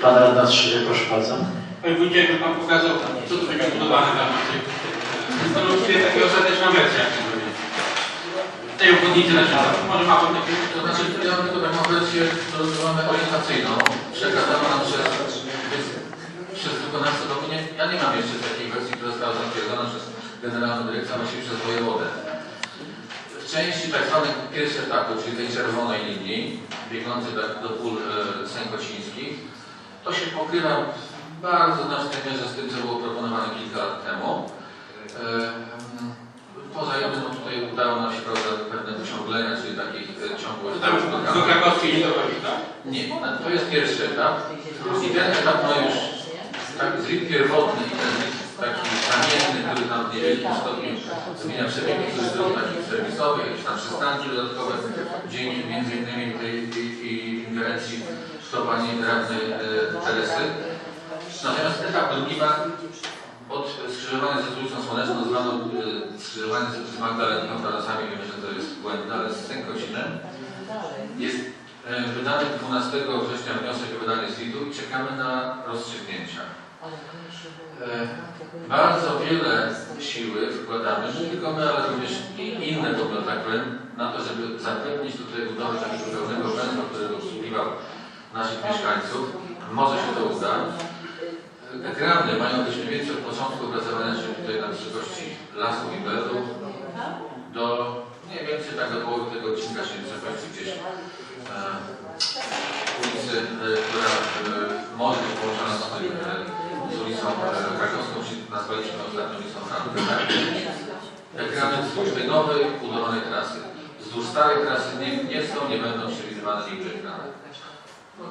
Pan radna Strzyżek, proszę bardzo. Panie Wójcie, jakby Pan pokazał, co tu będzie budowane tam. Zastanówcie się taka ostateczna wersja. Tej obwodnicy na przykład. Może ma Pan takie... To znaczy, ja mam tylko taką wersję, którą mamy orientacyjną, przekazaną nam przez, przez wykonawcę dokument. Ja nie mam jeszcze takiej wersji, która została zatwierdzona przez Generalną Dyrekcję, właściwie przez wojewodę. W części tak zwanych pierwszych etapu, czyli tej czerwonej linii, biegnącej tak do pól e, sękocińskich, to się pokrywa w bardzo znacznej mierze z tym, co było proponowane kilka lat temu. E, Poza jednym, no tutaj udało nam się prawda, pewne wyciąglenia, czyli takich e, ciągłość. Do Krakowskiej nie dochodzi, tak? Nie, to jest pierwszy etap. I ten etap ma już tak zryw pierwotny i ten taki kamienny, który tam w niewielkim stopniu zmienia przebieg dróg takich serwisowych, jakieś tam przystanki dodatkowe, dzięki między innymi tej, tej, tej ingerencji to pani radnej e, Teresy. Natomiast etap drugi ma od skrzyżowania ze Stoliczną Słoneczną, zwaną e, skrzyżowanie z, Magdaleną, Tarasami, wiem, że to jest błędne, ale z Sękocinem. Jest e, wydany 12 września wniosek o wydanie SID-u i czekamy na rozstrzygnięcia. Bardzo wiele siły wkładamy, nie tylko my, ale również inne podmioty, tak na to, żeby zapewnić tutaj budowę takiego naszych mieszkańców. Może się to uda. Ekrany mają być mniej więcej od początku opracowania się tutaj na wysokości lasu i bedu do mniej więcej tak do połowy tego odcinka się wysokości gdzieś e, ulicy, e, która e, może być połączona z, e, z ulicą e, Krakowską, czyli nazwaliśmy ostatnio ulicą Frankę. Tak? Wzdłuż tej nowej, budowanej trasy. Wzdłuż starej trasy nie, nie są, nie będą przewidywane nigdy ekrany.